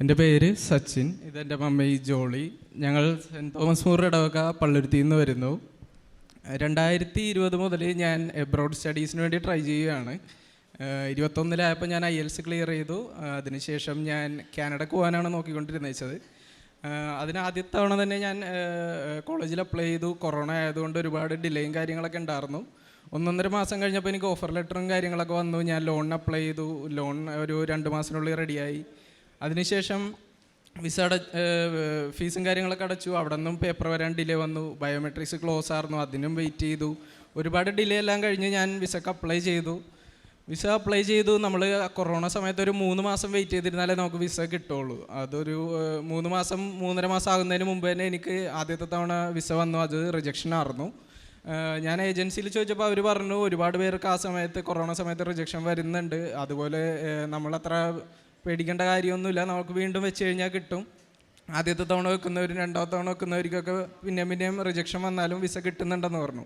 എന്റെ പേര് സച്ചിൻ ഇതെന്റെ മമ്മി ജോളി. ഞങ്ങൾ സെന്റ് തോമസ് മൂർ ഇടവക നിന്ന് വരുന്നു. രണ്ടായിരത്തി ഇരുപത് മുതൽ ഞാൻ എബ്രോഡ് സ്റ്റഡീസിന് വേണ്ടി ട്രൈ ചെയ്യുകയാണ്. ഇരുപത്തൊന്നിലായപ്പോൾ ഞാൻ ഐ എൽസ് ക്ലിയർ ചെയ്തു. അതിനുശേഷം ഞാൻ കാനഡക്ക് പോകാനാണ് നോക്കിക്കൊണ്ടിരുന്നത്. അതിന് ആദ്യത്തെ തവണ തന്നെ ഞാൻ കോളേജിൽ അപ്ലൈ ചെയ്തു. കൊറോണ ആയതുകൊണ്ട് ഒരുപാട് ഡിലേയും കാര്യങ്ങളൊക്കെ ഉണ്ടായിരുന്നു. ഒന്നൊന്നര മാസം കഴിഞ്ഞപ്പോൾ എനിക്ക് ഓഫർ ലെറ്ററും കാര്യങ്ങളൊക്കെ വന്നു. ഞാൻ ലോണിന് അപ്ലൈ ചെയ്തു. ലോൺ ഒരു രണ്ട് മാസത്തിനുള്ളിൽ റെഡിയായി അതിനുശേഷം വിസ അട ഫീസും കാര്യങ്ങളൊക്കെ അടച്ചു. അവിടെ നിന്നും പേപ്പർ വരാൻ ഡിലേ വന്നു. ബയോമെട്രിക്സ് ക്ലോസ് ആയിരുന്നു അതിനും വെയിറ്റ് ചെയ്തു. ഒരുപാട് ഡിലേ എല്ലാം കഴിഞ്ഞ് ഞാൻ വിസക്ക് അപ്ലൈ ചെയ്തു. വിസ അപ്ലൈ ചെയ്തു. നമ്മൾ കൊറോണ സമയത്ത് ഒരു മൂന്ന് മാസം വെയിറ്റ് ചെയ്തിരുന്നാലേ നമുക്ക് വിസ കിട്ടുള്ളൂ. അതൊരു മൂന്ന് മാസം മൂന്നര മാസം ആകുന്നതിന് മുമ്പ് തന്നെ എനിക്ക് ആദ്യത്തെ തവണ വിസ വന്നു. അത് റിജക്ഷൻ ആയിരുന്നു ഞാൻ ഏജൻസിയിൽ ചോദിച്ചപ്പോൾ അവർ പറഞ്ഞു ഒരുപാട് പേർക്ക് ആ സമയത്ത് കൊറോണ സമയത്ത് റിജക്ഷൻ വരുന്നുണ്ട്. അതുപോലെ നമ്മളത്ര പേടിക്കേണ്ട കാര്യമൊന്നുമില്ല. നമുക്ക് വീണ്ടും വെച്ച് കഴിഞ്ഞാൽ കിട്ടും. ആദ്യത്തെ തവണ വെക്കുന്നവരും രണ്ടാമത്തെ തവണ വെക്കുന്നവർക്കൊക്കെ പിന്നെയും പിന്നെയും റിജക്ഷൻ വന്നാലും വിസ കിട്ടുന്നുണ്ടെന്ന് പറഞ്ഞു.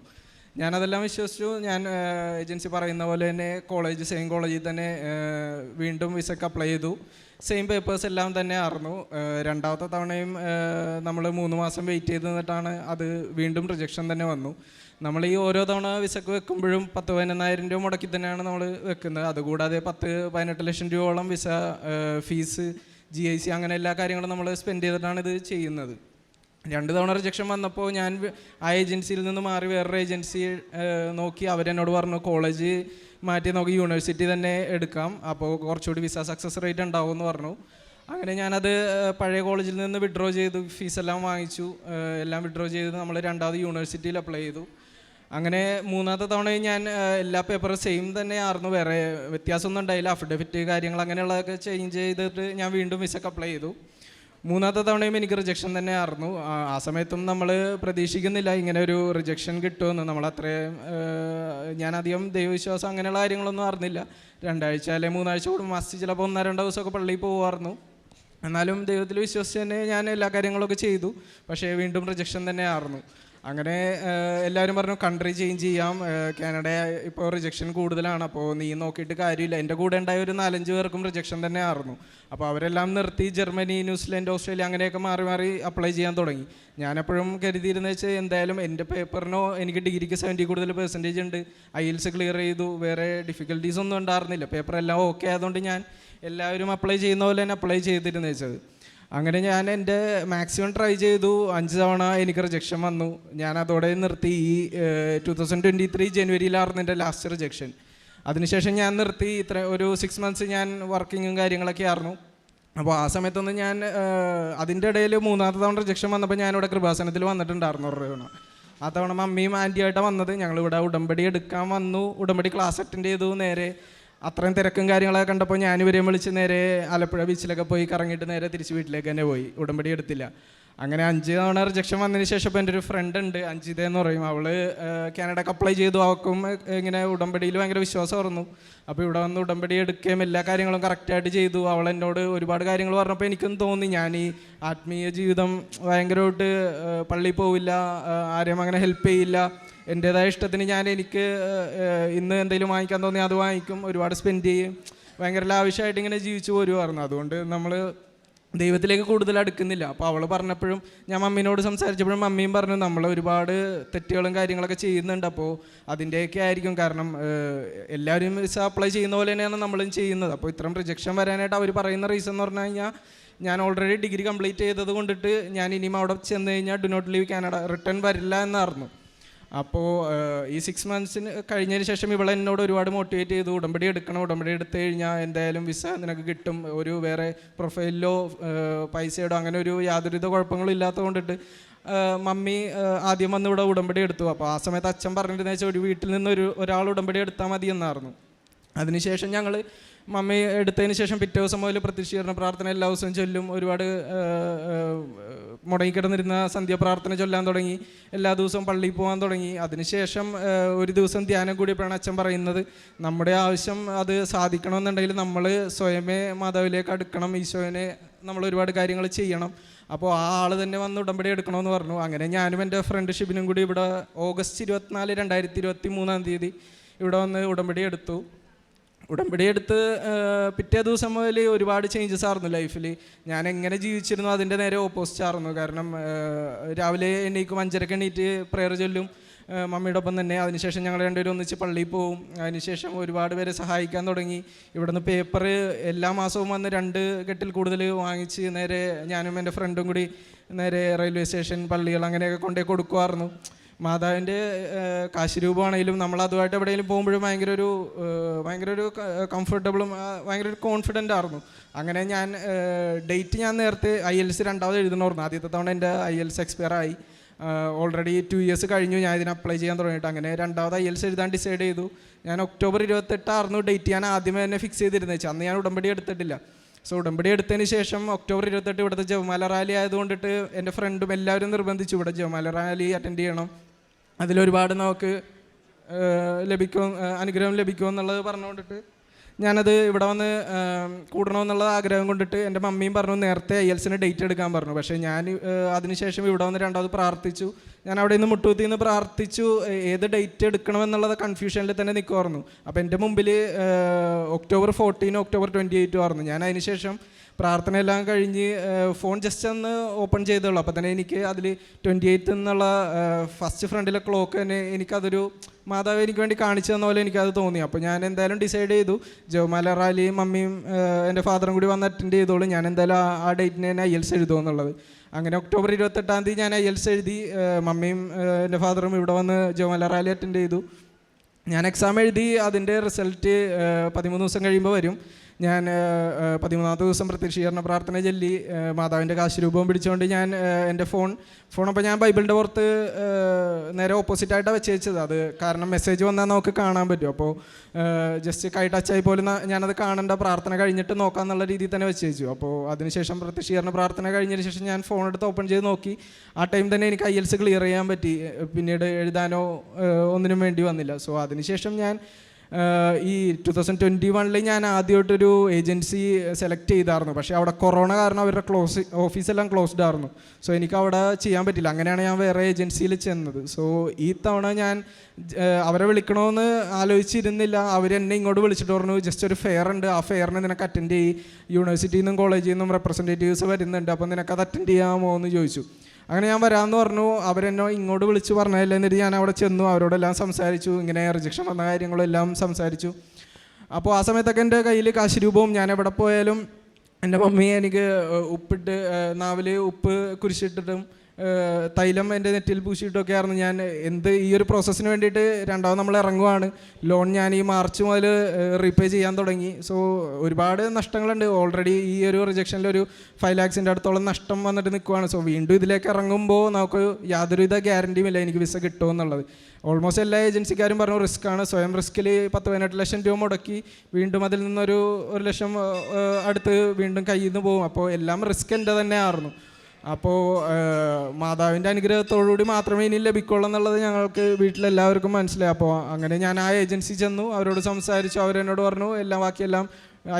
ഞാനതെല്ലാം വിശ്വസിച്ചു. ഞാൻ ഏജൻസി പറയുന്ന പോലെ തന്നെ കോളേജ് സെയിം കോളേജിൽ തന്നെ വീണ്ടും വിസക്ക് അപ്ലൈ ചെയ്തു. സെയിം പേപ്പേഴ്സ് എല്ലാം തന്നെ ആയിരുന്നു രണ്ടാമത്തെ തവണയും നമ്മൾ മൂന്ന് മാസം വെയിറ്റ് ചെയ്ത് അത് വീണ്ടും റിജക്ഷൻ തന്നെ വന്നു. നമ്മൾ ഈ ഓരോ തവണ വിസക്ക് വെക്കുമ്പോഴും പത്ത് പതിനൊന്നായിരം രൂപ മുടക്കി തന്നെയാണ് നമ്മൾ വെക്കുന്നത്. അതുകൂടാതെ പത്ത് പതിനെട്ട് ലക്ഷം രൂപയോളം visa fees G I C അങ്ങനെ എല്ലാ കാര്യങ്ങളും നമ്മൾ സ്പെൻഡ് ചെയ്തിട്ടാണ് ഇത് ചെയ്യുന്നത്. രണ്ട് തവണ റിജക്ഷൻ വന്നപ്പോൾ ഞാൻ ആ ഏജൻസിയിൽ നിന്ന് മാറി വേറൊരു ഏജൻസി നോക്കി. അവരെന്നോട് പറഞ്ഞു കോളേജ് മാറ്റി നമുക്ക് യൂണിവേഴ്സിറ്റി തന്നെ എടുക്കാം. അപ്പോൾ കുറച്ചുകൂടി വിസ സക്സസ് റേറ്റ് ഉണ്ടാവും എന്ന് പറഞ്ഞു. അങ്ങനെ ഞാനത് പഴയ കോളേജിൽ നിന്ന് വിഡ്രോ ചെയ്തു. ഫീസെല്ലാം വാങ്ങിച്ചു. എല്ലാം വിഡ്രോ ചെയ്ത് നമ്മൾ രണ്ടാമത് യൂണിവേഴ്സിറ്റിയിൽ അപ്ലൈ ചെയ്തു. അങ്ങനെ മൂന്നാമത്തെ തവണ ഞാൻ എല്ലാ പേപ്പറും സെയിം തന്നെയായിരുന്നു വേറെ വ്യത്യാസമൊന്നും ഉണ്ടായില്ല. അഫിഡവിറ്റ് കാര്യങ്ങൾ അങ്ങനെയുള്ളതൊക്കെ ചേഞ്ച് ചെയ്തിട്ട് ഞാൻ വീണ്ടും വിസക്ക് അപ്ലൈ ചെയ്തു. മൂന്നാമത്തെ തവണയും എനിക്ക് റിജക്ഷൻ തന്നെയായിരുന്നു ആ സമയത്തും നമ്മൾ പ്രതീക്ഷിക്കുന്നില്ല ഇങ്ങനെ ഒരു റിജക്ഷൻ കിട്ടുമെന്ന്. ഞാൻ അധികം ദൈവവിശ്വാസം അങ്ങനെയുള്ള കാര്യങ്ങളൊന്നും അറിഞ്ഞില്ല. രണ്ടാഴ്ച അല്ലെങ്കിൽ മൂന്നാഴ്ച കൂടും മാസത്തിൽ ചിലപ്പോൾ ഒന്നോ രണ്ടോ ദിവസമൊക്കെ പള്ളിയിൽ പോകുമായിരുന്നു എന്നാലും ദൈവത്തിൽ വിശ്വസിച്ച് തന്നെ ഞാൻ എല്ലാ കാര്യങ്ങളൊക്കെ ചെയ്തു. പക്ഷേ വീണ്ടും റിജക്ഷൻ തന്നെയായിരുന്നു അങ്ങനെ എല്ലാവരും പറഞ്ഞു കൺട്രി ചേഞ്ച് ചെയ്യാം. കാനഡ ഇപ്പോൾ റിജക്ഷൻ കൂടുതലാണ്. അപ്പോൾ നീ നോക്കിയിട്ട് കാര്യമില്ല. എന്റെ കൂടെ ഉണ്ടായ ഒരു നാലഞ്ച് പേർക്കും റിജക്ഷൻ തന്നെ ആയിരുന്നു അപ്പോൾ അവരെല്ലാം നിർത്തി ജർമ്മനി ന്യൂസിലൻഡ് ഓസ്ട്രേലിയ അങ്ങനെയൊക്കെ മാറി മാറി അപ്ലൈ ചെയ്യാൻ തുടങ്ങി. ഞാനെപ്പോഴും കരുതിയിരുന്ന വെച്ചാൽ എന്തായാലും എന്റെ പേപ്പറിനോ എനിക്ക് ഡിഗ്രിക്ക് സെവന്റി കൂടുതൽ പെർസെന്റേജ് ഉണ്ട്. ഐ എൽസ് ക്ലിയർ ചെയ്തു. വേറെ ഡിഫിക്കൽട്ടീസ് ഒന്നും ഉണ്ടായിരുന്നില്ല. പേപ്പർ എല്ലാം ഓക്കെ ആയതുകൊണ്ട് ഞാൻ എല്ലാവരും അപ്ലൈ ചെയ്യുന്ന പോലെ തന്നെ അപ്ലൈ ചെയ്തിരുന്നു വെച്ചത്. അങ്ങനെ ഞാൻ എന്റെ മാക്സിമം ട്രൈ ചെയ്തു. അഞ്ച് തവണ എനിക്ക് റിജക്ഷൻ വന്നു. ഞാൻ അതോടെ നിർത്തി. ഈ ടു തൗസൻഡ് ട്വന്റി ത്രീ ജനുവരിയിലായിരുന്നു എന്റെ ലാസ്റ്റ് റിജക്ഷൻ അതിനുശേഷം ഞാൻ നിർത്തി. ഇത്ര ഒരു സിക്സ് മന്ത്സ് ഞാൻ വർക്കിങ്ങും കാര്യങ്ങളൊക്കെ ആയിരുന്നു. അപ്പോൾ ആ സമയത്തൊന്നും ഞാൻ അതിന്റെ ഇടയിൽ മൂന്നാമത്തെ തവണ റിജക്ഷൻ വന്നപ്പോൾ ഞാനിവിടെ കൃപാസനത്തിൽ വന്നിട്ടുണ്ടായിരുന്നു ഒരു തവണ. ആ തവണ മമ്മിയും ആന്റിയായിട്ടാണ് വന്നത്. ഞങ്ങളിവിടെ ഉടമ്പടി എടുക്കാൻ വന്നു. ഉടമ്പടി ക്ലാസ് അറ്റൻഡ് ചെയ്തു നേരെ. അത്രയും തിരക്കും കാര്യങ്ങളൊക്കെ കണ്ടപ്പോൾ ഞാൻ ഇവരെയും വിളിച്ച് നേരെ ആലപ്പുഴ ബീച്ചിലൊക്കെ പോയി കറങ്ങിയിട്ട് നേരെ തിരിച്ച് വീട്ടിലേക്ക് തന്നെ പോയി. ഉടമ്പടി എടുത്തില്ല. അങ്ങനെ അഞ്ച് തവണ റിജക്ഷൻ വന്നതിന് ശേഷം ഇപ്പോൾ എന്റെ ഒരു ഫ്രണ്ട് ഉണ്ട് അഞ്ചിത എന്ന് പറയും. അവൾ കാനഡക്ക് അപ്ലൈ ചെയ്തു. അവൾക്കും ഇങ്ങനെ ഉടമ്പടിയിൽ ഭയങ്കര വിശ്വാസമായിരുന്നു. അപ്പോൾ ഇവിടെ വന്ന് ഉടമ്പടി എടുക്കുകയും എല്ലാ കാര്യങ്ങളും കറക്റ്റായിട്ട് ചെയ്തു. അവൾ എന്നോട് ഒരുപാട് കാര്യങ്ങൾ പറഞ്ഞപ്പോൾ എനിക്കും തോന്നി. ഞാൻ ഈ ആത്മീയ ജീവിതം ഭയങ്കരമായിട്ട് പള്ളിയിൽ പോവില്ല ആരെയും അങ്ങനെ ഹെൽപ്പ് ചെയ്യില്ല. എന്റെതായ ഇഷ്ടത്തിന് ഞാൻ എനിക്ക് ഇന്ന് എന്തെങ്കിലും വാങ്ങിക്കാൻ തോന്നി അത് വാങ്ങിക്കും. ഒരുപാട് സ്പെൻഡ് ചെയ്യും. ഭയങ്കര ലാവിഷായിട്ട് ഇങ്ങനെ ജീവിച്ചു പോരുമായിരുന്നു അതുകൊണ്ട് നമ്മൾ ദൈവത്തിലേക്ക് കൂടുതൽ അടുക്കുന്നില്ല. അപ്പോൾ അവൾ പറഞ്ഞപ്പോഴും ഞാൻ മമ്മീനോട് സംസാരിച്ചപ്പോഴും മമ്മിയും പറഞ്ഞു നമ്മൾ ഒരുപാട് തെറ്റുകളും കാര്യങ്ങളൊക്കെ ചെയ്യുന്നുണ്ട്. അപ്പോൾ അതിന്റെയൊക്കെ ആയിരിക്കും കാരണം എല്ലാവരും വിസ അപ്ലൈ ചെയ്യുന്ന പോലെ തന്നെയാണ് നമ്മളും ചെയ്യുന്നത്. അപ്പോൾ ഇത്രയും റിജക്ഷൻ വരാനായിട്ട് അവർ പറയുന്ന റീസൺ എന്ന് പറഞ്ഞു കഴിഞ്ഞാൽ ഞാൻ ഓൾറെഡി ഡിഗ്രി കംപ്ലീറ്റ് ചെയ്തത് കൊണ്ടിട്ട് ഞാൻ ഇനിയും അവിടെ ചെന്ന് കഴിഞ്ഞാൽ do not leave Canada return വരില്ല എന്നായിരുന്നു അപ്പോൾ ഈ സിക്സ് മന്ത്സിന് കഴിഞ്ഞതിന് ശേഷം ഇവളെ എന്നോട് ഒരുപാട് മോട്ടിവേറ്റ് ചെയ്തു. ഉടമ്പടി എടുക്കണം ഉടമ്പടി എടുത്തു കഴിഞ്ഞാൽ എന്തായാലും വിസ നിനക്ക് കിട്ടും. ഒരു വേറെ പ്രൊഫൈലിലോ പൈസയോടോ അങ്ങനെ ഒരു യാതൊരുവിധ കുഴപ്പങ്ങളും ഇല്ലാത്തത് കൊണ്ടിട്ട് മമ്മി ആദ്യം വന്ന് ഇവിടെ ഉടമ്പടി എടുത്തു. അപ്പോൾ ആ സമയത്ത് അച്ഛൻ പറഞ്ഞിരുന്ന വെച്ചാൽ ഒരു വീട്ടിൽ നിന്ന് ഒരു ഒരാൾ ഉടമ്പടി എടുത്താൽ മതി എന്നായിരുന്നു അതിനുശേഷം ഞങ്ങൾ മമ്മി എടുത്തതിന് ശേഷം പിറ്റേ ദിവസം മുതൽ പ്രത്യക്ഷീകരണ പ്രാർത്ഥന എല്ലാ ദിവസവും ചൊല്ലും. ഒരുപാട് മുടങ്ങിക്കിടന്നിരുന്ന സന്ധ്യ സന്ധ്യാപ്രാർത്ഥന ചൊല്ലാൻ തുടങ്ങി. എല്ലാ ദിവസവും പള്ളിയിൽ പോകാൻ തുടങ്ങി. അതിനുശേഷം ഒരു ദിവസം ധ്യാനം കൂടിയപ്പോഴാണ് അച്ഛൻ പറയുന്നത് നമ്മുടെ ആവശ്യം അത് സാധിക്കണമെന്നുണ്ടെങ്കിൽ നമ്മൾ സ്വയമേ മാതാവിലേക്ക് അടുക്കണം. ഈശോനെ നമ്മൾ ഒരുപാട് കാര്യങ്ങൾ ചെയ്യണം. അപ്പോൾ ആ ആൾ തന്നെ വന്ന് ഉടമ്പടി എടുക്കണമെന്ന് പറഞ്ഞു. അങ്ങനെ ഞാനും എന്റെ ഫ്രണ്ട്ഷിപ്പിനും കൂടി ഇവിടെ ഓഗസ്റ്റ് ഇരുപത്തിനാല് രണ്ടായിരത്തി ഇരുപത്തി മൂന്നാം തീയതി ഇവിടെ വന്ന് ഉടമ്പടി എടുത്തു. ഉടമ്പടി എടുത്ത് ഏഹ്, പിറ്റേ ദിവസം മുതൽ ഒരുപാട് ചേഞ്ചസ് ആയിരുന്നു ലൈഫിൽ ഞാൻ എങ്ങനെ ജീവിച്ചിരുന്നു അതിന്റെ നേരെ ഓപ്പോസിറ്റ് ആയിരുന്നു കാരണം രാവിലെ എണീക്കും അഞ്ചരക്ക് എണീറ്റ് പ്രയർ ചൊല്ലും മമ്മിയോടൊപ്പം തന്നെ. അതിനുശേഷം ഞങ്ങൾ രണ്ടുപേരും ഒന്നിച്ച് പള്ളിയിൽ പോവും. അതിനുശേഷം ഒരുപാട് പേരെ സഹായിക്കാൻ തുടങ്ങി. ഇവിടുന്ന് പേപ്പർ എല്ലാ മാസവും വന്ന് രണ്ട് കെട്ടിൽ കൂടുതൽ വാങ്ങിച്ച് നേരെ ഞാനും എന്റെ ഫ്രണ്ടും കൂടി നേരെ റെയിൽവേ സ്റ്റേഷൻ പള്ളികൾ അങ്ങനെയൊക്കെ കൊണ്ടുപോയി കൊടുക്കുമായിരുന്നു മാതാവിന്റെ കാശ് രൂപമാണെങ്കിലും നമ്മൾ അതുമായിട്ട് എവിടെയെങ്കിലും പോകുമ്പോഴും ഭയങ്കര ഒരു ഭയങ്കര ഒരു കംഫർട്ടബിളും ഭയങ്കര ഒരു കോൺഫിഡന്റ് ആയിരുന്നു. അങ്ങനെ ഞാൻ ഡേറ്റ് ഞാൻ നേരത്തെ ഐ എൽ സി രണ്ടാമത് എഴുതണമായിരുന്നു ആദ്യത്തെ തവണ എന്റെ ഐ എൽ സി എക്സ്പയർ ആയി. ഓൾറെഡി ടു ഇയേഴ്സ് കഴിഞ്ഞു ഞാൻ ഇതിന് അപ്ലൈ ചെയ്യാൻ തുടങ്ങിയിട്ട്. അങ്ങനെ രണ്ടാമത് ഐ എൽ സി എഴുതാൻ ഡിസൈഡ് ചെയ്തു. ഞാൻ ഒക്ടോബർ ഇരുപത്തെട്ടായിരുന്നു ഡേറ്റ് ഞാൻ ആദ്യമേ തന്നെ ഫിക്സ് ചെയ്തിരുന്നത്. അന്ന് ഞാൻ ഉടമ്പടി എടുത്തിട്ടില്ല. സോ ഉടമ്പടി എടുത്തതിന് ശേഷം ഒക്ടോബർ ഇരുപത്തെട്ട് ഇവിടുത്തെ ജവമാല റാലി ആയതുകൊണ്ടിട്ട് എന്റെ ഫ്രണ്ടും എല്ലാവരും നിർബന്ധിച്ചു. ഇവിടെ ജവമാല റാലി അറ്റൻഡ് ചെയ്യണം. അതിലൊരുപാട് നമുക്ക് ലഭിക്കും അനുഗ്രഹം ലഭിക്കും എന്നുള്ളത് പറഞ്ഞുകൊണ്ടിട്ട് ഞാനത് ഇവിടെ വന്ന് കൂടണമെന്നുള്ള ആഗ്രഹം കൊണ്ടിട്ട് എന്റെ മമ്മിയും പറഞ്ഞു നേരത്തെ ഐ എൽസിന് ഡേറ്റ് എടുക്കാൻ പറഞ്ഞു. പക്ഷേ ഞാൻ അതിനുശേഷം ഇവിടെ വന്ന് രണ്ടാമത് പ്രാർത്ഥിച്ചു. ഞാൻ അവിടെ നിന്ന് മുട്ടുകുത്തി നിന്ന് പ്രാർത്ഥിച്ചു ഏത് ഡേറ്റ് എടുക്കണമെന്നുള്ളത് കൺഫ്യൂഷനിൽ തന്നെ നിൽക്കുമായിരുന്നു അപ്പോൾ എന്റെ മുമ്പിൽ ഒക്ടോബർ ഫോർട്ടീനും ഒക്ടോബർ ട്വന്റി എയ്റ്റും ആയിരുന്നു. ഞാൻ അതിനുശേഷം പ്രാർത്ഥന എല്ലാം കഴിഞ്ഞ് ഫോൺ ജസ്റ്റ് ഒന്ന് ഓപ്പൺ ചെയ്തുള്ളൂ അപ്പോൾ തന്നെ എനിക്ക് അതിൽ ട്വന്റി എയ്ത്ത് എന്നുള്ള ഫസ്റ്റ് ഫ്രണ്ടിലെ ക്ലോക്ക് തന്നെ എനിക്കതൊരു മാതാവ് എനിക്ക് വേണ്ടി കാണിച്ചു തന്ന പോലെ എനിക്കത് തോന്നി. അപ്പോൾ ഞാൻ എന്തായാലും ഡിസൈഡ് ചെയ്തു. ജവമാല റാലിയും മമ്മിയും എന്റെ ഫാദറും കൂടി വന്ന് അറ്റൻഡ് ചെയ്തോളൂ. ഞാൻ എന്തായാലും ആ- ആ ഡേറ്റിന് തന്നെ ഐ എൽസ് എഴുതുമെന്നുള്ളത് അങ്ങനെ ഒക്ടോബർ ഇരുപത്തെട്ടാം തീയതി ഞാൻ ഐ എൽസ് എഴുതി. മമ്മിയും എന്റെ ഫാദറും ഇവിടെ വന്ന് ജവമാല റാലി അറ്റൻഡ് ചെയ്തു. ഞാൻ എക്സാം എഴുതി. അതിന്റെ റിസൾട്ട് പതിമൂന്ന് ദിവസം കഴിയുമ്പോൾ വരും. ഞാൻ പതിമൂന്നാമത്തെ ദിവസം പ്രത്യക്ഷീകരണ പ്രാർത്ഥന ചൊല്ലി മാതാവിന്റെ കാശുരൂപവും പിടിച്ചുകൊണ്ട് ഞാൻ എന്റെ ഫോൺ അപ്പോൾ ഞാൻ ബൈബിളിന്റെ പുറത്ത് നേരെ ഓപ്പോസിറ്റായിട്ടാണ് വെച്ച് വെച്ചത് അത് കാരണം മെസ്സേജ് വന്നാൽ നമുക്ക് കാണാൻ പറ്റും. അപ്പോൾ ജസ്റ്റ് കൈ ആയി പോലും ഞാനത് കാണേണ്ട പ്രാർത്ഥന കഴിഞ്ഞിട്ട് നോക്കാമെന്നുള്ള രീതിയിൽ തന്നെ വെച്ച് വെച്ചു അപ്പോൾ അതിനുശേഷം പ്രത്യക്ഷീകരണ പ്രാർത്ഥന കഴിഞ്ഞതിന് ശേഷം ഞാൻ ഫോൺ എടുത്ത് ഓപ്പൺ ചെയ്ത് നോക്കി. ആ ടൈം തന്നെ എനിക്ക് ഐ എൽസ് ക്ലിയർ ചെയ്യാൻ പറ്റി. പിന്നീട് എഴുതാനോ ഒന്നിനും വേണ്ടി വന്നില്ല. സോ അതിനുശേഷം ഞാൻ ഈ ടു തൗസൻഡ് ട്വന്റി വണ്ണിൽ ഞാൻ ആദ്യമായിട്ടൊരു ഏജൻസി സെലക്ട് ചെയ്തായിരുന്നു. പക്ഷേ അവിടെ കൊറോണ കാരണം അവരുടെ ക്ലോസ് ഓഫീസെല്ലാം ക്ലോസ്ഡ് ആയിരുന്നു. സോ എനിക്ക് അവിടെ ചെയ്യാൻ പറ്റില്ല. അങ്ങനെയാണ് ഞാൻ വേറെ ഏജൻസിയിൽ ചെന്നത്. സോ ഈ തവണ ഞാൻ അവരെ വിളിക്കണമെന്ന് ആലോചിച്ചിരുന്നില്ല. അവരെന്നെ ഇങ്ങോട്ട് വിളിച്ചിട്ട് പറഞ്ഞു ജസ്റ്റ് ഒരു ഫെയർ ഉണ്ട്. ആ ഫെയറിന് നിനക്ക് അറ്റൻഡ് ചെയ്യും. യൂണിവേഴ്സിറ്റിയിൽ നിന്നും കോളേജിൽ നിന്നും റെപ്രസെന്റേറ്റീവ്സ് വരുന്നുണ്ട്. അപ്പോൾ നിനക്കത് അറ്റൻഡ് ചെയ്യാമോ? എന്ന് ചോദിച്ചു. അങ്ങനെ ഞാൻ വരാമെന്ന് പറഞ്ഞു. അവരെന്നോ ഇങ്ങോട്ട് വിളിച്ച് പറഞ്ഞതല്ലേ? എന്നിട്ട് ഞാൻ അവിടെ ചെന്നു. അവരോടെല്ലാം സംസാരിച്ചു. ഇങ്ങനെ റിജക്ഷൻ വന്ന കാര്യങ്ങളെല്ലാം സംസാരിച്ചു. അപ്പോൾ ആ സമയത്തൊക്കെ എന്റെ കയ്യിൽ കാശ് രൂപവും ഞാൻ എവിടെ പോയാലും എന്റെ മമ്മി എനിക്ക് ഉപ്പിട്ട് നാവിൽ ഉപ്പ് കുരിശിട്ടിട്ടും തൈലം എന്റെ നെറ്റിൽ പൂശിയിട്ടൊക്കെ ആയിരുന്നു ഞാൻ എന്ത് ഈ ഒരു പ്രോസസ്സിന് വേണ്ടിയിട്ട് രണ്ടാമത് നമ്മൾ ഇറങ്ങുവാണ്. ലോൺ ഞാൻ ഈ മാർച്ച് മുതൽ റീപേ ചെയ്യാൻ തുടങ്ങി. സോ ഒരുപാട് നഷ്ടങ്ങളുണ്ട്. ഓൾറെഡി ഈ ഒരു റിജക്ഷനിൽ ഒരു ഫൈവ് ലാക്സിന്റെ അടുത്തോളം നഷ്ടം വന്നിട്ട് നിൽക്കുവാണ്. സോ വീണ്ടും ഇതിലേക്ക് ഇറങ്ങുമ്പോൾ നമുക്ക് യാതൊരുവിധ ഗ്യാരണ്ടിയും ഇല്ല. എനിക്ക് വിസ കിട്ടുമോ എന്നുള്ളത്. ഓൾമോസ്റ്റ് എല്ലാ ഏജൻസിക്കാരും പറഞ്ഞു റിസ്ക് ആണ്. സ്വയം റിസ്കിൽ പത്ത് പതിനെട്ട് ലക്ഷം രൂപ മുടക്കി വീണ്ടും അതിൽ നിന്നൊരു ഒരു ലക്ഷം അടുത്ത് വീണ്ടും കയ്യിൽ നിന്ന് പോകും. അപ്പോൾ എല്ലാം റിസ്ക് എന്റെ തന്നെ ആയിരുന്നു അപ്പോൾ മാതാവിന്റെ അനുഗ്രഹത്തോടുകൂടി മാത്രമേ ഇനി ലഭിക്കുള്ളൂ എന്നുള്ളത് ഞങ്ങൾക്ക് വീട്ടിലെല്ലാവർക്കും മനസ്സിലായി. അപ്പോൾ അങ്ങനെ ഞാൻ ആ ഏജൻസി ചെന്നു അവരോട് സംസാരിച്ചു അവരെന്നോട് പറഞ്ഞു എല്ലാം ബാക്കിയെല്ലാം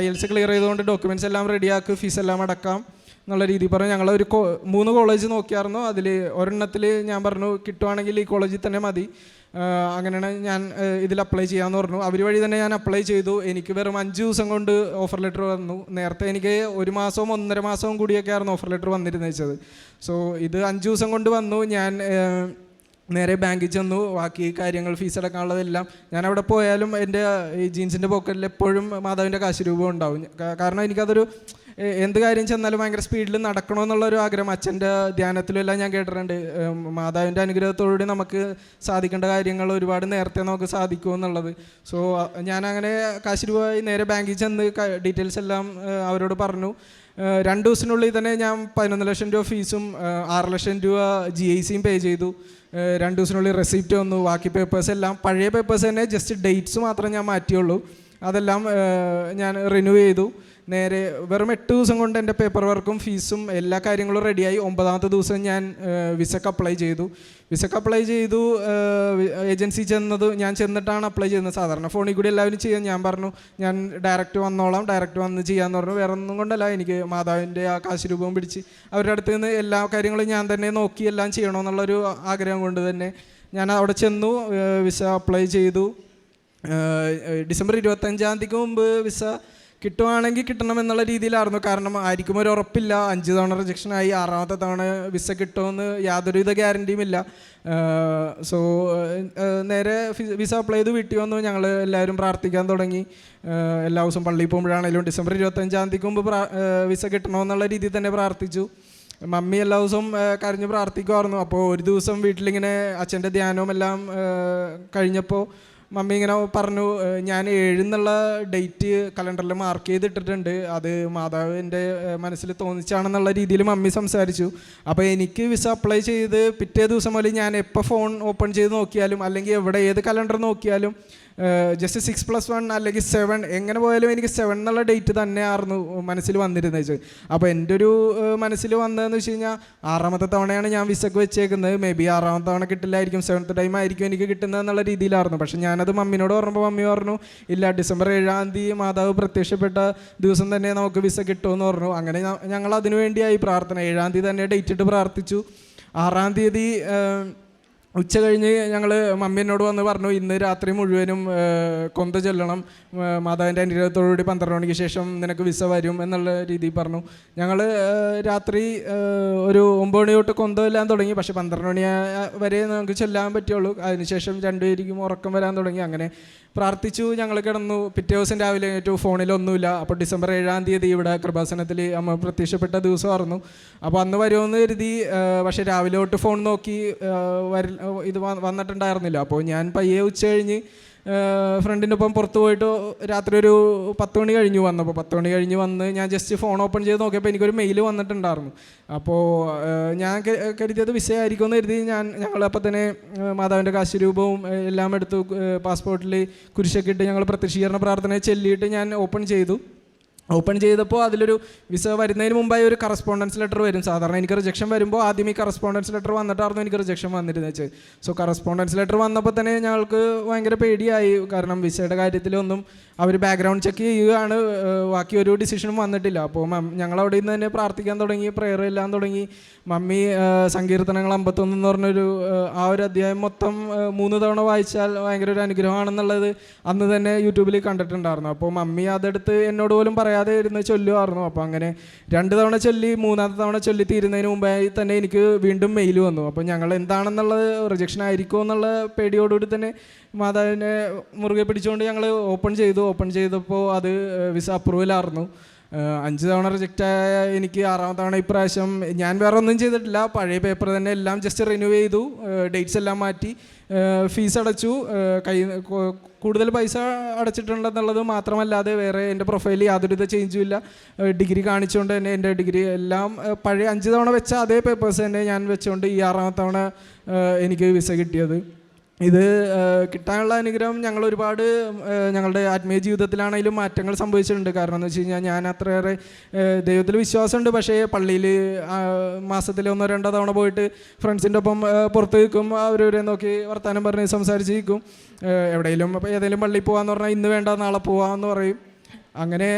ഐ എൽസ് ക്ലിയർ ചെയ്തുകൊണ്ട് ഡോക്യുമെന്റ്സ് എല്ലാം റെഡിയാക്ക് ഫീസ് എല്ലാം അടക്കാം എന്നുള്ള രീതി പറഞ്ഞു. ഞങ്ങൾ ഒരു മൂന്ന് കോളേജ് നോക്കിയായിരുന്നു അതിൽ ഒരെണ്ണത്തിൽ ഞാൻ പറഞ്ഞു കിട്ടുവാണെങ്കിൽ ഈ കോളേജിൽ തന്നെ മതി. അങ്ങനെയാണ് ഞാൻ ഇതിൽ അപ്ലൈ ചെയ്യാമെന്ന് പറഞ്ഞു. അവർ വഴി തന്നെ ഞാൻ അപ്ലൈ ചെയ്തു. എനിക്ക് വെറും അഞ്ച് ദിവസം കൊണ്ട് ഓഫർ ലെറ്റർ വന്നു. നേരത്തെ എനിക്ക് ഒരു മാസവും ഒന്നര മാസവും കൂടിയൊക്കെ ആയിരുന്നു ഓഫർ ലെറ്റർ വന്നിരുന്നു വെച്ചത്. സോ ഇത് അഞ്ച് ദിവസം കൊണ്ട് വന്നു. ഞാൻ നേരെ ബാങ്കിൽ ചെന്നു. ബാക്കി കാര്യങ്ങൾ ഫീസ് അടക്കാനുള്ളതെല്ലാം. ഞാൻ അവിടെ പോയാലും എന്റെ ഈ ജീൻസിന്റെ പോക്കറ്റിൽ എപ്പോഴും മാതാവിന്റെ കാശ് രൂപം ഉണ്ടാവും. കാരണം എനിക്കതൊരു എന്ത് കാര്യം ചെന്നാലും ഭയങ്കര സ്പീഡിൽ നടക്കണമെന്നുള്ള ഒരു ആഗ്രഹം. അച്ഛന്റെ ധ്യാനത്തിലും എല്ലാം ഞാൻ കേട്ടിട്ടുണ്ട്. മാതാവിന്റെ അനുഗ്രഹത്തോടുകൂടി നമുക്ക് സാധിക്കേണ്ട കാര്യങ്ങൾ ഒരുപാട് നേരത്തെ നമുക്ക് സാധിക്കുമെന്നുള്ളത് സോ ഞാനങ്ങനെ അങ്ങനെ കാശ് നേരെ ബാങ്കിൽ ചെന്ന് ഡീറ്റെയിൽസ് എല്ലാം അവരോട് പറഞ്ഞു. രണ്ട് ദിവസത്തിനുള്ളിൽ തന്നെ ഞാൻ പതിനൊന്ന് ലക്ഷം രൂപ ഫീസും ആറ് ലക്ഷം രൂപ ജി ഐ സിയും പേ ചെയ്തു. രണ്ട് ദിവസത്തിനുള്ളിൽ റെസിപ്റ്റ് വന്നു. ബാക്കി പേപ്പേഴ്സ് എല്ലാം പഴയ പേപ്പേഴ്സ് തന്നെ ജസ്റ്റ് ഡേറ്റ്സ് മാത്രമേ ഞാൻ മാറ്റിയുള്ളൂ. അതെല്ലാം ഞാൻ റിന്യൂ ചെയ്തു. നേരെ വെറും എട്ട് ദിവസം കൊണ്ട് എന്റെ പേപ്പർ വർക്കും ഫീസും എല്ലാ കാര്യങ്ങളും റെഡിയായി ഒമ്പതാമത്തെ ദിവസം ഞാൻ വിസക്ക് അപ്ലൈ ചെയ്തു. വിസക്ക് അപ്ലൈ ചെയ്തു ഏജൻസി ചെന്നത് ഞാൻ ചെന്നിട്ടാണ് അപ്ലൈ ചെയ്യുന്നത്. സാധാരണ ഫോണിൽ കൂടി എല്ലാവരും ചെയ്യാൻ ഞാൻ പറഞ്ഞു ഞാൻ ഡയറക്റ്റ് വന്നോളാം ഡയറക്റ്റ് വന്ന് ചെയ്യാമെന്ന് പറഞ്ഞു. വേറെ ഒന്നും കൊണ്ടല്ല എനിക്ക് മാതാവിന്റെ ആ കാശ് രൂപം പിടിച്ച് അവരുടെ അടുത്ത് നിന്ന് എല്ലാ കാര്യങ്ങളും ഞാൻ തന്നെ നോക്കി എല്ലാം ചെയ്യണമെന്നുള്ളൊരു ആഗ്രഹം കൊണ്ട് തന്നെ ഞാൻ അവിടെ ചെന്നു വിസ അപ്ലൈ ചെയ്തു. ഡിസംബർ ഇരുപത്തഞ്ചാം തീയതിക്ക് മുമ്പ് വിസ കിട്ടുവാണെങ്കിൽ കിട്ടണം എന്നുള്ള രീതിയിലായിരുന്നു. കാരണം ആയിരിക്കും ഒരു ഉറപ്പില്ല. അഞ്ച് തവണ റിജക്ഷൻ ആയി. ആറാമത്തെ തവണ വിസ കിട്ടുമെന്ന് യാതൊരുവിധ ഗ്യാരണ്ടിയും ഇല്ല. സോ നേരെ വിസ അപ്ലൈ ചെയ്ത് വീട്ടിൽ വന്നു. ഞങ്ങൾ എല്ലാവരും പ്രാർത്ഥിക്കാൻ തുടങ്ങി. എല്ലാ ദിവസവും പള്ളിയിൽ പോകുമ്പോഴാണെങ്കിലും ഡിസംബർ ഇരുപത്തഞ്ചാം തീയതിക്ക് മുമ്പ് വിസ കിട്ടണമെന്നുള്ള രീതിയിൽ തന്നെ പ്രാർത്ഥിച്ചു. മമ്മി എല്ലാ ദിവസവും കരഞ്ഞ് പ്രാർത്ഥിക്കുമായിരുന്നു. അപ്പോൾ ഒരു ദിവസം വീട്ടിലിങ്ങനെ അച്ഛന്റെ ധ്യാനവും എല്ലാം കഴിഞ്ഞപ്പോൾ മമ്മി ഇങ്ങനെ പറഞ്ഞു ഞാൻ ഏഴെന്നുള്ള ഡേറ്റ് കലണ്ടറിൽ മാർക്ക് ചെയ്തിട്ടിട്ടുണ്ട്. അത് മാതാവിന്റെ മനസ്സിൽ തോന്നിച്ചാണെന്നുള്ള രീതിയിൽ മമ്മി സംസാരിച്ചു. അപ്പോൾ എനിക്ക് വിസ അപ്ലൈ ചെയ്ത് പിറ്റേ ദിവസം മുതൽ ഞാൻ എപ്പോൾ ഫോൺ ഓപ്പൺ ചെയ്ത് നോക്കിയാലും അല്ലെങ്കിൽ എവിടെ ഏത് കലണ്ടർ നോക്കിയാലും ജസ്റ്റ് സിക്സ് പ്ലസ് വൺ അല്ലെങ്കിൽ സെവൻ എങ്ങനെ പോയാലും എനിക്ക് സെവൻ എന്നുള്ള ഡേറ്റ് തന്നെയായിരുന്നു മനസ്സിൽ വന്നിരുന്നത് വെച്ചാൽ അപ്പോൾ എന്റെ ഒരു മനസ്സിൽ വന്നതെന്ന് വെച്ച് കഴിഞ്ഞാൽ ആറാമത്തെ തവണയാണ് ഞാൻ വിസക്ക് വെച്ചേക്കുന്നത്. മേ ബി ആറാമത്തെ തവണ കിട്ടില്ലായിരിക്കും. സെവൻത്ത് ടൈം ആയിരിക്കും എനിക്ക് കിട്ടുന്നത് എന്നുള്ള രീതിയിലായിരുന്നു. പക്ഷേ ഞാനത് മമ്മിനോട് പറഞ്ഞപ്പോൾ മമ്മി പറഞ്ഞു ഇല്ല ഡിസംബർ ഏഴാം തീയതി മാതാവ് പ്രത്യക്ഷപ്പെട്ട ദിവസം തന്നെ നമുക്ക് വിസ കിട്ടുമെന്ന് പറഞ്ഞു. അങ്ങനെ ഞങ്ങൾ അതിനുവേണ്ടിയായി പ്രാർത്ഥന. ഏഴാം തീയതി തന്നെ ഡേറ്റ് ഇട്ട് പ്രാർത്ഥിച്ചു. ആറാം തീയതി ഉച്ച കഴിഞ്ഞ് ഞങ്ങൾ മമ്മീനോട് വന്ന് പറഞ്ഞു ഇന്ന് രാത്രി മുഴുവനും കൊന്ത ചൊല്ലണം. മാതാവിന്റെ അനുഗ്രഹത്തോടുകൂടി പന്ത്രണ്ട് മണിക്ക് ശേഷം നിനക്ക് വിസ വരും എന്നുള്ള രീതിയിൽ പറഞ്ഞു. ഞങ്ങൾ രാത്രി ഒരു ഒമ്പത് മണി തൊട്ട് കൊന്ത തുടങ്ങി. പക്ഷേ പന്ത്രണ്ട് മണി വരെ നമുക്ക് ചെല്ലാൻ പറ്റുള്ളൂ. അതിനുശേഷം രണ്ടുപേരിക്കും ഉറക്കം വരാൻ തുടങ്ങി. അങ്ങനെ പ്രാർത്ഥിച്ചു ഞങ്ങൾ കിടന്നു. പിറ്റേ ദിവസം രാവിലെ ഏറ്റവും ഫോണിലൊന്നുമില്ല അപ്പോൾ ഡിസംബർ ഏഴാം തീയതി ഇവിടെ കൃപാസനത്തിൽ അമ്മ പ്രത്യക്ഷപ്പെട്ട ദിവസമായിരുന്നു. അപ്പോൾ അന്ന് വരുമെന്ന് കരുതി പക്ഷേ രാവിലെ തൊട്ട് ഫോൺ നോക്കി ആ, വര ഇത് വന്നിട്ടുണ്ടായിരുന്നില്ല. അപ്പോൾ ഞാൻ പയ്യെ ഉച്ച കഴിഞ്ഞ് ഫ്രണ്ടിന്റെ ഒപ്പം പുറത്ത് പോയിട്ട് രാത്രി ഒരു പത്ത് മണി കഴിഞ്ഞു വന്നപ്പോൾ പത്ത് മണി കഴിഞ്ഞ് വന്ന് ഞാൻ ജസ്റ്റ് ഫോൺ ഓപ്പൺ ചെയ്ത് നോക്കിയപ്പോൾ എനിക്കൊരു മെയിൽ വന്നിട്ടുണ്ടായിരുന്നു. അപ്പോൾ ഞാൻ കരുതിയത് വിസയായിരിക്കും എന്ന് കരുതി ഞാൻ ഞങ്ങൾ അപ്പോൾ തന്നെ മാതാവിന്റെ കാശുരൂപവും എല്ലാം എടുത്തു പാസ്പോർട്ടിൽ കുരിശൊക്കെ ഇട്ട് ഞങ്ങൾ പ്രത്യക്ഷീകരണ പ്രാർത്ഥനയെ ചെല്ലിയിട്ട് ഞാൻ ഓപ്പൺ ചെയ്തു. ഓപ്പൺ ചെയ്തപ്പോൾ അതിലൊരു വിസ വരുന്നതിന് മുമ്പായി ഒരു കറസ്പോണ്ടൻസ് ലെറ്റർ വരും. സാധാരണ എനിക്ക് റിജക്ഷൻ വരുമ്പോൾ ആദ്യം ഈ കറസ്പോണ്ടൻസ് ലെറ്റർ വന്നിട്ടായിരുന്നു എനിക്ക് റിജക്ഷൻ വന്നിരുന്നത് വെച്ച് സോ കറസ്പോണ്ടൻസ് ലെറ്റർ വന്നപ്പോൾ തന്നെ ഞങ്ങൾക്ക് ഭയങ്കര പേടിയായി. കാരണം വിസയുടെ കാര്യത്തിലൊന്നും അവർ ബാക്ക്ഗ്രൗണ്ട് ചെക്ക് ചെയ്യുകയാണ്. ബാക്കി ഒരു ഡിസിഷനും വന്നിട്ടില്ല. അപ്പോൾ ഞങ്ങൾ അവിടെ നിന്ന് തന്നെ പ്രാർത്ഥിക്കാൻ തുടങ്ങി പ്രെയർ എല്ലാം തുടങ്ങി. മമ്മി സങ്കീർത്തനങ്ങൾ അമ്പത്തൊന്ന് എന്ന് പറഞ്ഞൊരു ആ ഒരു അധ്യായം മൊത്തം മൂന്ന് തവണ വായിച്ചാൽ ഭയങ്കര ഒരു അനുഗ്രഹമാണെന്നുള്ളത് അന്ന് തന്നെ യൂട്യൂബിൽ കണ്ടിട്ടുണ്ടായിരുന്നു. അപ്പോൾ മമ്മി അതെടുത്ത് എന്നോട് പോലും പറയാതെ ഇരുന്ന് ചൊല്ലുമായിരുന്നു അപ്പോൾ അങ്ങനെ രണ്ട് തവണ ചൊല്ലി മൂന്നാമത്തെ തവണ ചൊല്ലി തീരുന്നതിന് മുമ്പായി തന്നെ എനിക്ക് വീണ്ടും മെയിൽ വന്നു. അപ്പോൾ ഞങ്ങൾ എന്താണെന്നുള്ളത് റിജക്ഷൻ ആയിരിക്കുമോ എന്നുള്ള പേടിയോടുകൂടി തന്നെ മാതാവിനെ മുറുകെ പിടിച്ചുകൊണ്ട് ഞങ്ങൾ ഓപ്പൺ ചെയ്തു. ഓപ്പൺ ചെയ്തപ്പോൾ അത് വിസ അപ്രൂവലായിരുന്നു അഞ്ച് തവണ റിജക്റ്റ് ആയ എനിക്ക് ആറാം തവണ ഇപ്രാവശ്യം ഞാൻ വേറെ ഒന്നും ചെയ്തിട്ടില്ല. പഴയ പേപ്പർ തന്നെ എല്ലാം ജസ്റ്റ് റിന്യൂ ചെയ്തു. ഡേറ്റ്സ് എല്ലാം മാറ്റി. ഫീസ് അടച്ചു. കൈ കൂടുതൽ പൈസ അടച്ചിട്ടുണ്ടെന്നുള്ളത് മാത്രമല്ലാതെ വേറെ എന്റെ പ്രൊഫൈലിൽ യാതൊരുവിധ ചേഞ്ചും ഇല്ല. ഡിഗ്രി കാണിച്ചുകൊണ്ട് തന്നെ എന്റെ ഡിഗ്രി എല്ലാം പഴയ അഞ്ച് തവണ വെച്ച അതേ പേപ്പേഴ്സ് തന്നെ ഞാൻ വെച്ചുകൊണ്ട് ഈ ആറാം തവണ എനിക്ക് വിസ കിട്ടിയത്. ഇത് കിട്ടാനുള്ള അനുഗ്രഹം ഞങ്ങൾ ഒരുപാട് ഞങ്ങളുടെ ആത്മീയ ജീവിതത്തിലാണെങ്കിലും മാറ്റങ്ങൾ സംഭവിച്ചിട്ടുണ്ട്. കാരണം എന്ന് വെച്ച് കഴിഞ്ഞാൽ ഞാൻ അത്രയേറെ ദൈവത്തിൽ വിശ്വാസമുണ്ട്. പക്ഷേ പള്ളിയിൽ മാസത്തിൽ ഒന്നോ രണ്ടോ തവണ പോയിട്ട് ഫ്രണ്ട്സിന്റെ ഒപ്പം പുറത്ത് നിൽക്കും. അവരവരെ നോക്കി വർത്തമാനം പറഞ്ഞ് സംസാരിച്ച് നിൽക്കും. എവിടെയെങ്കിലും ഏതെങ്കിലും പള്ളിയിൽ പോകാമെന്ന് പറഞ്ഞാൽ ഇന്ന് വേണ്ട നാളെ പോകാമെന്ന് പറയും. അങ്ങനെ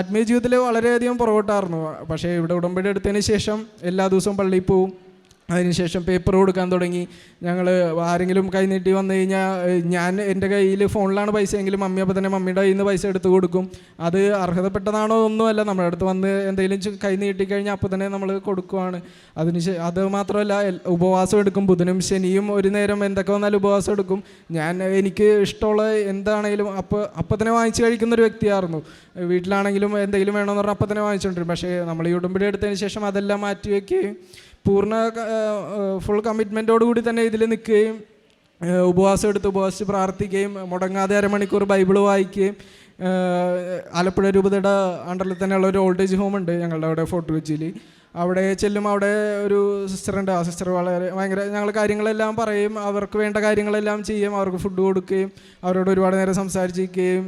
ആത്മീയ ജീവിതത്തിൽ വളരെയധികം പുറകോട്ടായിരുന്നു പക്ഷേ ഇവിടെ ഉടമ്പടി എടുത്തതിന് ശേഷം എല്ലാ ദിവസവും പള്ളിയിൽ പോവും. അതിനുശേഷം പേപ്പർ കൊടുക്കാൻ തുടങ്ങി. ഞങ്ങൾ ആരെങ്കിലും കൈ നീട്ടി വന്നു കഴിഞ്ഞാൽ ഞാൻ എന്റെ കയ്യിൽ ഫോണിലാണ് പൈസ എങ്കിലും മമ്മി അപ്പോൾ തന്നെ മമ്മിയുടെ കയ്യിൽ നിന്ന് പൈസ എടുത്ത് കൊടുക്കും. അത് അർഹതപ്പെട്ടതാണോ ഒന്നുമല്ല നമ്മുടെ അടുത്ത് വന്ന് എന്തെങ്കിലും കൈ നീട്ടി കഴിഞ്ഞാൽ അപ്പോൾ തന്നെ നമ്മൾ കൊടുക്കുവാണ്. അതിന് അത് മാത്രമല്ല ഉപവാസം എടുക്കും. ബുധനും ശനിയും ഒരു നേരം എന്തൊക്കെ വന്നാലും ഉപവാസം എടുക്കും. ഞാൻ എനിക്ക് ഇഷ്ടമുള്ള എന്താണെങ്കിലും അപ്പോൾ അപ്പോൾ തന്നെ വാങ്ങിച്ച് കഴിക്കുന്ന ഒരു വ്യക്തിയായിരുന്നു. വീട്ടിലാണെങ്കിലും എന്തെങ്കിലും വേണമെന്ന് പറഞ്ഞാൽ അപ്പോൾ തന്നെ വാങ്ങിച്ചുകൊണ്ടിരും പക്ഷേ നമ്മൾ ഈ ഉടമ്പടി എടുത്തതിന് ശേഷം അതെല്ലാം മാറ്റി വയ്ക്കുകയും പൂർണ ഫുൾ കമ്മിറ്റ്മെന്റോട് കൂടി തന്നെ ഇതിൽ നിൽക്കുകയും ഉപവാസം എടുത്ത് ഉപവാസിച്ച് പ്രാർത്ഥിക്കുകയും മുടങ്ങാതെ അരമണിക്കൂർ ബൈബിൾ വായിക്കുകയും ആലപ്പുഴ രൂപതയുടെ അണ്ടറിൽ തന്നെയുള്ള ഒരു ഓൾഡ് ഏജ് ഹോം ഉണ്ട് ഞങ്ങളുടെ അവിടെ ഫോർട്ട് കൊച്ചിയിൽ അവിടെ ചെല്ലും അവിടെ ഒരു സിസ്റ്റർ ഉണ്ട്. ആ സിസ്റ്റർ വളരെ ഭയങ്കര ഞങ്ങൾ കാര്യങ്ങളെല്ലാം പറയും അവർക്ക് വേണ്ട കാര്യങ്ങളെല്ലാം ചെയ്യും അവർക്ക് ഫുഡ് കൊടുക്കുകയും അവരോട് ഒരുപാട് നേരം സംസാരിച്ചിരിക്കുകയും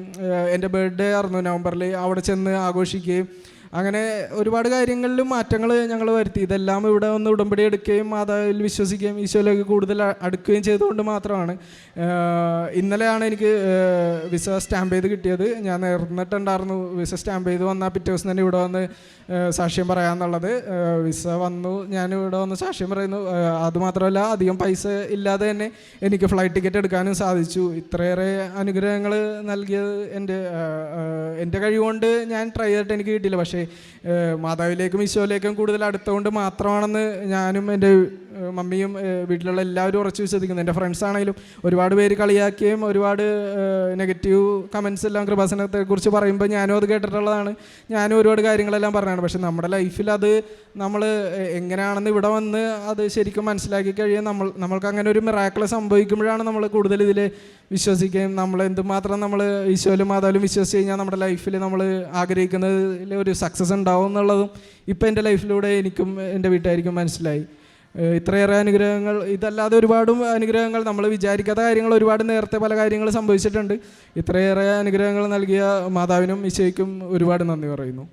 എന്റെ ബർത്ത്ഡേ ആയിരുന്നു നവംബറിൽ അവിടെ ചെന്ന് ആഘോഷിക്കുകയും അങ്ങനെ ഒരുപാട് കാര്യങ്ങളിലും മാറ്റങ്ങൾ ഞങ്ങൾ വരുത്തി. ഇതെല്ലാം ഇവിടെ ഒന്ന് ഉടമ്പടി എടുക്കുകയും മാതാവിൽ വിശ്വസിക്കുകയും ഈശോയിലേക്ക് കൂടുതൽ അടുക്കുകയും ചെയ്തുകൊണ്ട് മാത്രമാണ്. ഇന്നലെയാണ് എനിക്ക് വിസ സ്റ്റാമ്പ് ചെയ്ത് കിട്ടിയത്. ഞാൻ നേർന്നിട്ടുണ്ടായിരുന്നു വിസ സ്റ്റാമ്പ് ചെയ്ത് വന്നാൽ പിറ്റേ ദിവസം തന്നെ ഇവിടെ വന്ന് സാക്ഷ്യം പറയാമെന്നുള്ളത് വിസ വന്നു ഞാൻ ഇവിടെ വന്ന് സാക്ഷ്യം പറയുന്നു. അതുമാത്രമല്ല അധികം പൈസ ഇല്ലാതെ തന്നെ എനിക്ക് ഫ്ലൈറ്റ് ടിക്കറ്റ് എടുക്കാനും സാധിച്ചു. ഇത്രയേറെ അനുഗ്രഹങ്ങൾ നൽകിയത് എന്റെ എന്റെ കഴിവുകൊണ്ട് ഞാൻ ട്രൈ ചെയ്തിട്ട് എനിക്ക് കിട്ടിയില്ല. പക്ഷേ മാതാവിലേക്കും ഈശോയിലേക്കും കൂടുതൽ അടുത്തുകൊണ്ട് മാത്രമാണെന്ന് ഞാനും എന്റെ മമ്മിയും വീട്ടിലുള്ള എല്ലാവരും ഉറച്ചു വിശ്വസിക്കുന്നു. എന്റെ ഫ്രണ്ട്സ് ആണെങ്കിലും ഒരുപാട് പേര് കളിയാക്കുകയും ഒരുപാട് നെഗറ്റീവ് കമൻസ് എല്ലാം കൃപാസനത്തെ കുറിച്ച് പറയുമ്പോൾ ഞാനും അത് കേട്ടിട്ടുള്ളതാണ്. ഞാനും ഒരുപാട് കാര്യങ്ങളെല്ലാം പറഞ്ഞാണ് പക്ഷെ നമ്മുടെ ലൈഫിൽ അത് നമ്മൾ എങ്ങനെയാണെന്ന് ഇവിടെ വന്ന് അത് ശരിക്കും മനസ്സിലാക്കി കഴിയാൻ നമ്മൾ നമ്മൾക്ക് അങ്ങനെ ഒരു മിറാക്കിൾ സംഭവിക്കുമ്പോഴാണ് നമ്മൾ കൂടുതൽ ഇതിൽ വിശ്വസിക്കുകയും നമ്മൾ എന്തുമാത്രം നമ്മൾ ഈശോയിലും മാതാവിലും വിശ്വസിച്ച് കഴിഞ്ഞാൽ നമ്മുടെ ലൈഫിൽ നമ്മൾ ആഗ്രഹിക്കുന്നതിൽ ഒരു ഉണ്ടാവും എന്നുള്ളതും ഇപ്പം എന്റെ ലൈഫിലൂടെ എനിക്കും എന്റെ വീട്ടുകാർക്കും മനസ്സിലായി. ഇത്രയേറെ അനുഗ്രഹങ്ങൾ ഇതല്ലാതെ ഒരുപാട് അനുഗ്രഹങ്ങൾ നമ്മൾ വിചാരിക്കാത്ത കാര്യങ്ങൾ ഒരുപാട് നേരത്തെ പല കാര്യങ്ങൾ സംഭവിച്ചിട്ടുണ്ട്. ഇത്രയേറെ അനുഗ്രഹങ്ങൾ നൽകിയ മാതാവിനും ഈശോയ്ക്കും ഒരുപാട് നന്ദി പറയുന്നു.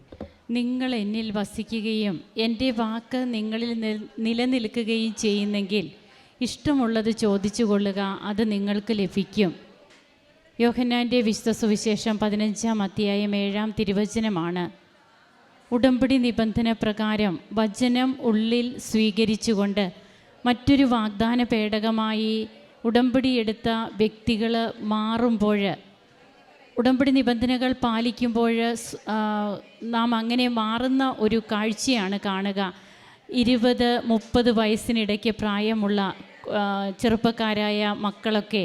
നിങ്ങൾ എന്നിൽ വസിക്കുകയും എന്റെ വാക്ക് നിങ്ങളിൽ നിൽ- നിലനിൽക്കുകയും ചെയ്യുന്നെങ്കിൽ ഇഷ്ടമുള്ളത് ചോദിച്ചു കൊള്ളുക അത് നിങ്ങൾക്ക് ലഭിക്കും. യോഹന്നാന്റെ വിശുദ്ധ സുവിശേഷം പതിനഞ്ചാം അധ്യായം ഏഴാം തിരുവചനമാണ്. ഉടമ്പടി നിബന്ധന പ്രകാരം വചനം ഉള്ളിൽ സ്വീകരിച്ചുകൊണ്ട് മറ്റൊരു വാഗ്ദാന പേടകമായി ഉടമ്പടി എടുത്ത വ്യക്തികൾ മാറുമ്പോൾ ഉടമ്പടി നിബന്ധനകൾ പാലിക്കുമ്പോൾ നാം അങ്ങനെ മാറുന്ന ഒരു കാഴ്ചയാണ് കാണുക. ഇരുപത് മുപ്പത് വയസ്സിനിടയ്ക്ക് പ്രായമുള്ള ചെറുപ്പക്കാരായ മക്കളൊക്കെ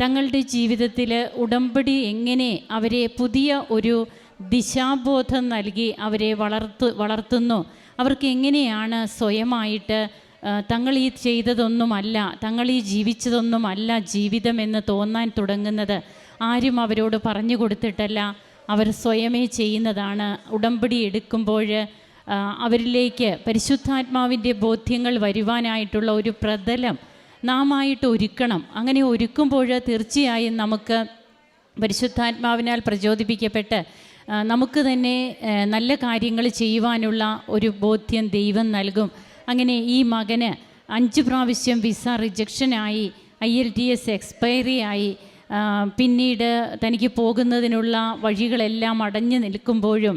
തങ്ങളുടെ ജീവിതത്തിൽ ഉടമ്പടി എങ്ങനെ അവരെ പുതിയ ഒരു ദിശാബോധം നൽകി അവരെ വളർത്തു വളർത്തുന്നു. അവർക്ക് എങ്ങനെയാണ് സ്വയമായിട്ട് തങ്ങൾ ഈ ചെയ്തതൊന്നുമല്ല തങ്ങൾ ഈ ജീവിച്ചതൊന്നുമല്ല ജീവിതമെന്ന് തോന്നാൻ തുടങ്ങുന്നത്? ആരും അവരോട് പറഞ്ഞു കൊടുത്തിട്ടല്ല. അവർ സ്വയമേ ചെയ്യുന്നതാണ്. ഉടമ്പടി എടുക്കുമ്പോൾ അവരിലേക്ക് പരിശുദ്ധാത്മാവിന്റെ ബോധ്യങ്ങൾ വരുവാനായിട്ടുള്ള ഒരു പ്രതലം നാമായിട്ട് ഒരുക്കണം. അങ്ങനെ ഒരുക്കുമ്പോൾ തീർച്ചയായും നമുക്ക് പരിശുദ്ധാത്മാവിനാൽ പ്രചോദിപ്പിക്കപ്പെട്ട് നമുക്ക് തന്നെ നല്ല കാര്യങ്ങൾ ചെയ്യുവാനുള്ള ഒരു ബോധ്യം ദൈവം നൽകും. അങ്ങനെ ഈ മകന് അഞ്ച് പ്രാവശ്യം visa റിജക്ഷനായി I L T S expiry ആയി. പിന്നീട് തനിക്ക് പോകുന്നതിനുള്ള വഴികളെല്ലാം അടഞ്ഞു നിൽക്കുമ്പോഴും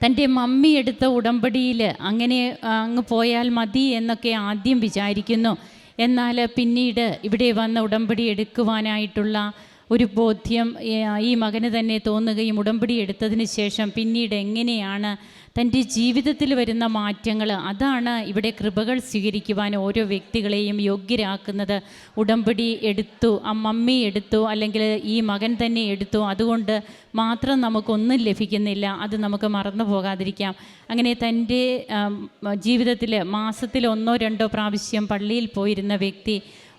തന്റെ മമ്മി എടുത്ത ഉടമ്പടിയിൽ അങ്ങനെ അങ്ങ് പോയാൽ മതി എന്നൊക്കെ ആദ്യം വിചാരിക്കുന്നു. എന്നാൽ പിന്നീട് ഇവിടെ വന്ന ഉടമ്പടി എടുക്കുവാനായിട്ടുള്ള ഒരു ബോധ്യം ഈ മകന് തന്നെ തോന്നുകയും ഉടമ്പടി എടുത്തതിന് ശേഷം പിന്നീട് എങ്ങനെയാണ് തന്റെ ജീവിതത്തിൽ വരുന്ന മാറ്റങ്ങൾ അതാണ് ഇവിടെ കൃപകൾ സ്വീകരിക്കുവാൻ ഓരോ വ്യക്തികളെയും യോഗ്യരാക്കുന്നത്. ഉടമ്പടി എടുത്തു ആ മമ്മി എടുത്തു അല്ലെങ്കിൽ ഈ മകൻ തന്നെ എടുത്തു അതുകൊണ്ട് മാത്രം നമുക്കൊന്നും ലഭിക്കുന്നില്ല അത് നമുക്ക് മറന്നു പോകാതിരിക്കാം. അങ്ങനെ തന്റെ ജീവിതത്തിൽ മാസത്തിൽ ഒന്നോ രണ്ടോ പ്രാവശ്യം പള്ളിയിൽ പോയിരുന്ന വ്യക്തി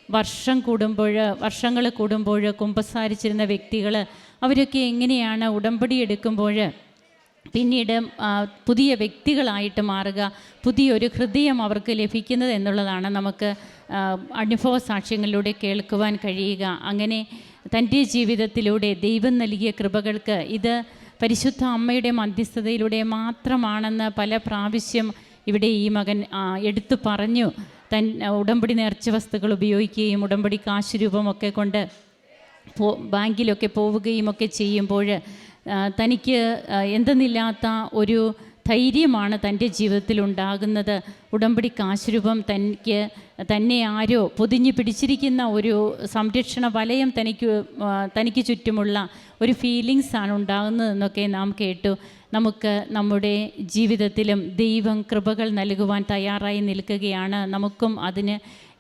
വർഷം കൂടുമ്പോൾ വർഷങ്ങൾ കൂടുമ്പോൾ കുമ്പസാരിച്ചിരുന്ന വ്യക്തികൾ അവരൊക്കെ എങ്ങനെയാണ് ഉടമ്പടി എടുക്കുമ്പോൾ പിന്നീട് പുതിയ വ്യക്തികളായിട്ട് മാറുക പുതിയൊരു ഹൃദയം അവർക്ക് ലഭിക്കുന്നത് എന്നുള്ളതാണ് നമുക്ക് അനുഭവ സാക്ഷ്യങ്ങളിലൂടെ കേൾക്കുവാൻ കഴിയുക. അങ്ങനെ തന്റെ ജീവിതത്തിലൂടെ ദൈവം നൽകിയ കൃപകൾക്ക് ഇത് പരിശുദ്ധ അമ്മയുടെ മധ്യസ്ഥതയിലൂടെ മാത്രമാണെന്ന് പല പ്രാവശ്യം ഇവിടെ ഈ മകൻ എടുത്തു പറഞ്ഞു. തൻ ഉടമ്പടി നേർച്ച വസ്തുക്കൾ ഉപയോഗിക്കുകയും ഉടമ്പടി കാശ് രൂപമൊക്കെ കൊണ്ട് പോ ബാങ്കിലൊക്കെ പോവുകയും ഒക്കെ ചെയ്യുമ്പോൾ തനിക്ക് എന്തെന്നില്ലാത്ത ഒരു ധൈര്യമാണ് തന്റെ ജീവിതത്തിൽ ഉണ്ടാകുന്നത് ഉടമ്പടി കാശുരൂപം തനിക്ക് തന്നെ ആരോ പൊതിഞ്ഞു പിടിച്ചിരിക്കുന്ന ഒരു സംരക്ഷണ വലയം തനിക്ക് തനിക്ക് ചുറ്റുമുള്ള ഒരു ഫീലിങ്സ് ആണ് ഉണ്ടാകുന്നതെന്നൊക്കെ നാം കേട്ടു. നമുക്ക് നമ്മുടെ ജീവിതത്തിലും ദൈവം കൃപകൾ നൽകുവാൻ തയ്യാറായി നിൽക്കുകയാണ്. നമുക്കും അതിന്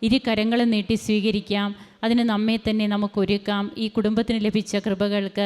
ഇരു കരങ്ങളും നീട്ടി സ്വീകരിക്കാം. അതിന് നമ്മെ തന്നെ നമുക്കൊരുക്കാം ഈ കുടുംബത്തിന് ലഭിച്ച കൃപകൾക്ക്